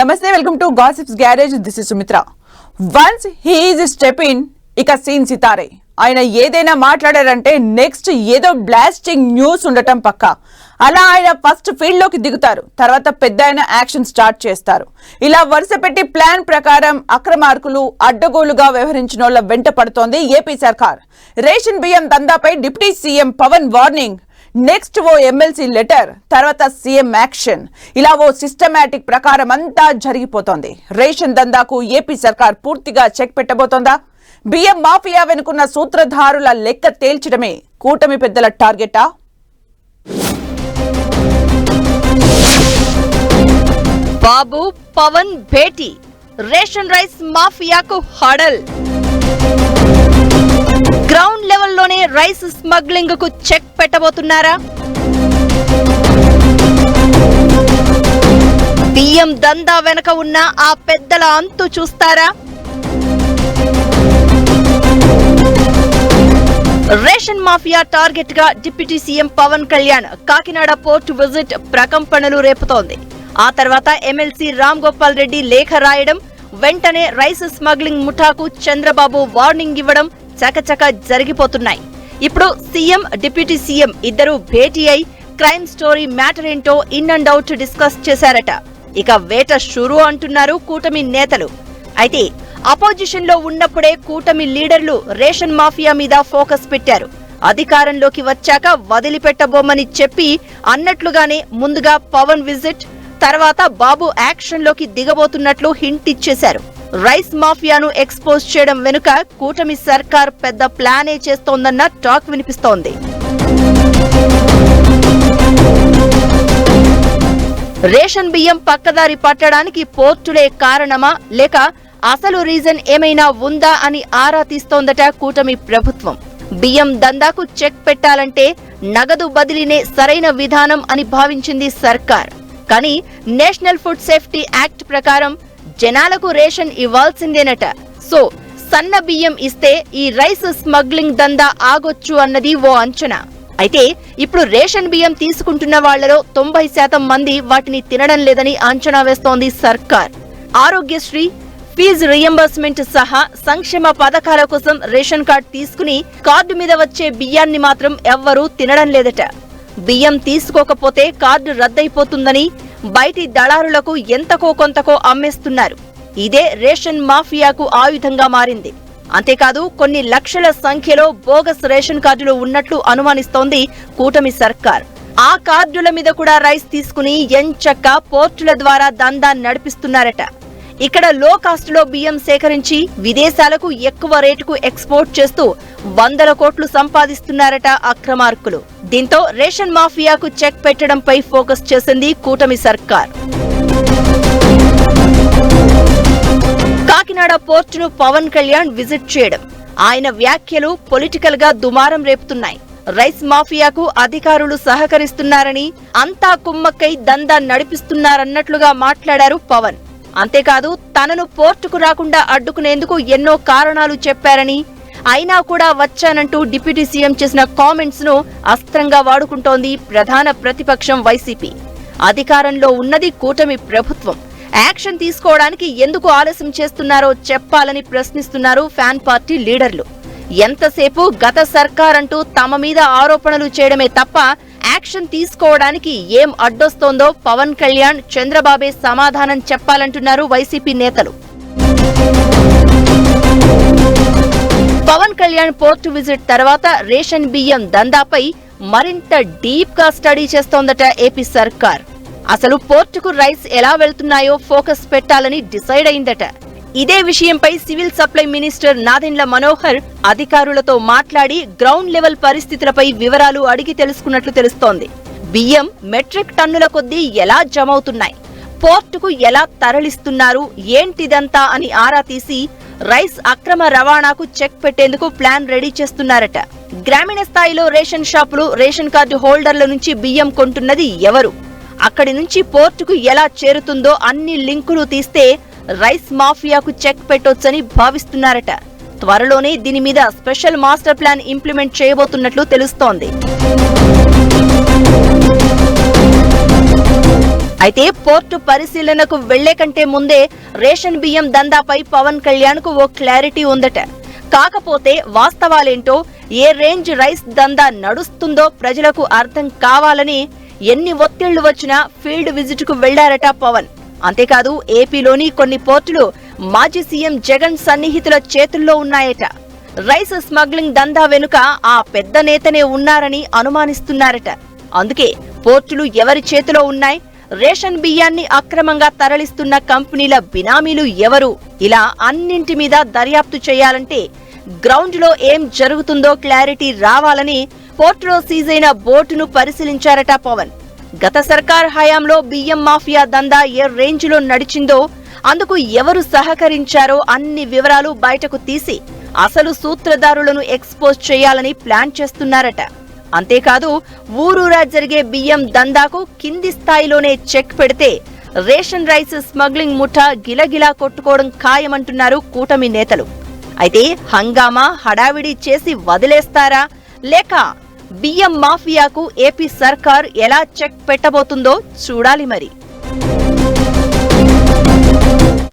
నమస్తే welcome to gossips garage. This is Sumitra. Once he is step in ఇక scene Sitaare. ఆయన ఏదైనా మాట్లాడారంటే నెక్స్ట్ ఏదో బ్లాస్టింగ్ న్యూస్ ఉండటం పక్క. అలా ఆయన ఫస్ట్ ఫీల్డ్లోకి దిగుతారు. తర్వాత పెద్ద ఆయన యాక్షన్ స్టార్ట్ చేస్తారు. ఇలా వరుస పెట్టి ప్లాన్ ప్రకారం అక్రమార్కులు అడ్డగోలుగా వ్యవహరించిన వాళ్ళ వెంట పడుతోంది ఏపీ సర్కార్. రేషన్ బియ్యం దందాపై deputy CM Pavan warning. Next ఓ ఎమ్మెల్సీ లెటర్ తర్వాత సీఎం యాక్షన్ ఇలా ఓ సిస్టమాటిక్ ప్రకారం అంతా జరిగిపోతోంది. రేషన్ దందాకు ఏపీ సర్కార్ పూర్తిగా చెక్ పెట్టబోతోందా? బియ్యం మాఫియా వెనుకున్న సూత్రధారుల లెక్క తేల్చడమే కూటమి పెద్దల టార్గెటా? బాబు పవన్ భేటీ. రేషన్ రైస్ మాఫియాకు హడల్. గ్రౌండ్ లెవెల్లోనే రైస్ స్మగ్లింగ్కు చెక్ పెట్టబోతున్నారా? బియ్యం దందా వెనక ఉన్న ఆ పెద్దల అంతు చూస్తారా? రేషన్ మాఫియా టార్గెట్గా deputy CM Pavan Kalyan Kakinada port visit ప్రకంపనలు రేపుతోంది. ఆ తర్వాత ఎమ్మెల్సీ రామ్ గోపాల్ రెడ్డి లేఖ రాయడం వెంటనే రైస్ స్మగ్లింగ్ ముఠాకు చంద్రబాబు వార్నింగ్ ఇవ్వడం చకచక జరిగిపోతున్నాయి. ఇప్పుడు సీఎం డిప్యూటీ సీఎం ఇద్దరు భేటీ అయి క్రైమ్ స్టోరీ మ్యాటర్ ఏంటో ఇన్ అండ్ అవుట్ డిస్కస్ చేశారట. ఇక వేట షురు అంటున్నారు కూటమి నేతలు. అయితే అపోజిషన్లో ఉన్నప్పుడే కూటమి లీడర్లు రేషన్ మాఫియా మీద ఫోకస్ పెట్టారు. అధికారంలోకి వచ్చాక వదిలిపెట్టబోమని చెప్పి అన్నట్లుగానే ముందుగా పవన్ విజిట్ తర్వాత బాబు యాక్షన్లోకి దిగబోతున్నట్లు హింట్ ఇచ్చేశారు. రైస్ మాఫియాను ఎక్స్పోజ్ చేయడం వెనుక కూటమి సర్కార్ పెద్ద ప్లానే చేస్తోందన్న టాక్ వినిపిస్తోంది. రేషన్ బియ్యం పక్కదారి పట్టడానికి పోర్టులే కారణమా? లేక అసలు రీజన్ ఏమైనా ఉందా అని ఆరా తీస్తోందట కూటమి ప్రభుత్వం. బియ్యం దందాకు చెక్ పెట్టాలంటే నగదు బదిలీనే సరైన విధానం అని భావించింది సర్కార్. కానీ నేషనల్ ఫుడ్ సేఫ్టీ యాక్ట్ ప్రకారం జనాలకు రేషన్ ఇవ్వాల్సిందేనట. సో సన్న బియ్యం ఇస్తే ఈ రైస్ స్మగ్లింగ్ దందా ఆగొచ్చు అన్నది ఓ అంచనా. అయితే ఇప్పుడు రేషన్ బియ్యం తీసుకుంటున్న వాళ్ళలో తొంభై శాతం మంది వాటిని తినడం లేదని అంచనా వేస్తోంది సర్కార్. ఆరోగ్యశ్రీ ఫీజు రియంబర్స్మెంట్ సహా సంక్షేమ పథకాల కోసం రేషన్ కార్డు తీసుకుని కార్డు మీద వచ్చే బియ్యాన్ని మాత్రం ఎవ్వరూ తినడం లేదట. బియ్యం తీసుకోకపోతే కార్డు రద్దయిపోతుందని బయటి దళారులకు ఎంతకో కొంతకో అమ్మేస్తున్నారు. ఇదే రేషన్ మాఫియాకు ఆయుధంగా మారింది. అంతేకాదు కొన్ని లక్షల సంఖ్యలో బోగస్ రేషన్ కార్డులు ఉన్నట్లు అనుమానిస్తోంది కూటమి సర్కార్. ఆ కార్డుల మీద కూడా రైస్ తీసుకుని ఎంచక్క పోర్టుల ద్వారా దందా నడిపిస్తున్నారట. ఇక్కడ లో కాస్ట్లో బియ్యం సేకరించి విదేశాలకు ఎక్కువ రేటుకు ఎక్స్పోర్ట్ చేస్తూ వందల కోట్లు సంపాదిస్తున్నారట అక్రమార్కులు. దీంతో రేషన్ మాఫియాకు చెక్ పెట్టడంపై ఫోకస్ చేసింది కూటమి సర్కార్. కాకినాడ పోర్టును పవన్ కళ్యాణ్ విజిట్ చేయడం. ఆయన వ్యాఖ్యలు పొలిటికల్గా దుమారం రేపుతున్నాయి. రైస్ మాఫియాకు అధికారులు సహకరిస్తున్నారని అంతా కుమ్మక్కై దందా నడిపిస్తున్నారన్నట్లుగా మాట్లాడారు పవన్. అంతేకాదు తనను పోర్టుకు రాకుండా అడ్డుకునేందుకు ఎన్నో కారణాలు చెప్పారని అయినా కూడా వచ్చానంటూ డిప్యూటీ సీఎం చేసిన కామెంట్స్ను అస్త్రంగా వాడుకుంటోంది ప్రధాన ప్రతిపక్షం వైసీపీ. అధికారంలో ఉన్నది కూటమి ప్రభుత్వం. యాక్షన్ తీసుకోవడానికి ఎందుకు ఆలస్యం చేస్తున్నారో చెప్పాలని ప్రశ్నిస్తున్నారు ఫ్యాన్ పార్టీ లీడర్లు. ఎంతసేపు గత సర్కార్ అంటూ తమ మీద ఆరోపణలు చేయడమే తప్ప యాక్షన్ తీసుకోవడానికి ఏం అడ్డొస్తోందో పవన్ కళ్యాణ్ చంద్రబాబే సమాధానం చెప్పాలంటున్నారు వైసీపీ నేతలు. పవన్ కళ్యాణ్ పోర్ట్ విజిట్ తర్వాత రేషన్ బియ్యం దందాపై మరింత డీప్గా స్టడీ చేస్తోందట ఏపీ సర్కార్. అసలు పోర్టుకు రైస్ ఎలా వెళ్తున్నాయో ఫోకస్ పెట్టాలని డిసైడ్ అయిందట. ఇదే విషయంపై civil supply minister Nadendla Manohar అధికారులతో మాట్లాడి గ్రౌండ్ లెవెల్ పరిస్థితులపై వివరాలు అడిగి తెలుసుకున్నట్లు తెలుస్తోంది. బియ్యం మెట్రిక్ టన్నుల కొద్దీ ఎలా జమవుతున్నాయి? పోర్టుకు ఎలా తరలిస్తున్నారు? ఏంటిదంతా అని ఆరా తీసి రైస్ అక్రమ రవాణాకు చెక్ పెట్టేందుకు ప్లాన్ రెడీ చేస్తున్నారట. గ్రామీణ స్థాయిలో రేషన్ షాపులు రేషన్ కార్డు హోల్డర్ల నుంచి బియ్యం కొంటున్నది ఎవరు? అక్కడి నుంచి పోర్టుకు ఎలా చేరుతుందో అన్ని లింకులు తీస్తే రైస్ మాఫియాకు చెక్ పెట్టొచ్చని భావిస్తున్నారట. త్వరలోనే దీని మీద స్పెషల్ మాస్టర్ ప్లాన్ ఇంప్లిమెంట్ చేయబోతున్నట్లు తెలుస్తోంది. అయితే పోర్టు పరిశీలనకు వెళ్ళే కంటే ముందే రేషన్ బియ్యం దందాపై పవన్ కళ్యాణ్కు ఓ క్లారిటీ ఉందట. కాకపోతే వాస్తవాలేంటో ఏ రేంజ్ రైస్ దందా నడుస్తుందో ప్రజలకు అర్థం కావాలని ఎన్ని ఒత్తిళ్ళు వచ్చినా ఫీల్డ్ విజిట్కు వెళ్ళారట పవన్. అంతేకాదు ఏపీలోని కొన్ని పోర్టులు మాజీ సీఎం జగన్ సన్నిహితుల చేతుల్లో ఉన్నాయట. రైస్ స్మగ్లింగ్ దందా వెనుక ఆ పెద్ద నేతనే ఉన్నారని అనుమానిస్తున్నారట. అందుకే పోర్టులు ఎవరి చేతిలో ఉన్నాయి రేషన్ బియ్యాన్ని అక్రమంగా తరలిస్తున్న కంపెనీల బినామీలు ఎవరు? ఇలా అన్నింటి మీద దర్యాప్తు చేయాలంటే గ్రౌండ్లో ఏం జరుగుతుందో క్లారిటీ రావాలని పోర్టులో సీజైన బోటును పరిశీలించారట పవన్. గత సర్కార్ హయాంలో బియ్యం మాఫియా దందా ఏ రేంజ్లో నడిచిందో అందుకు ఎవరు సహకరించారో అన్ని వివరాలు బయటకు తీసి అసలు సూత్రధారులను ఎక్స్పోజ్ చేయాలని ప్లాన్ చేస్తున్నారట. అంతేకాదు ఊరూరా జరిగే బియ్యం దందాకు కింది స్థాయిలోనే చెక్ పెడితే రేషన్ రైస్ స్మగ్లింగ్ ముఠా గిలగిలా కొట్టుకోవడం ఖాయమంటున్నారు కూటమి నేతలు. అయితే హంగామా హడావిడి చేసి వదిలేస్తారా? లేక బియ్యం మాఫియాకు ఏపీ సర్కార్ ఎలా చెక్ పెట్టబోతుందో చూడాలి మరి.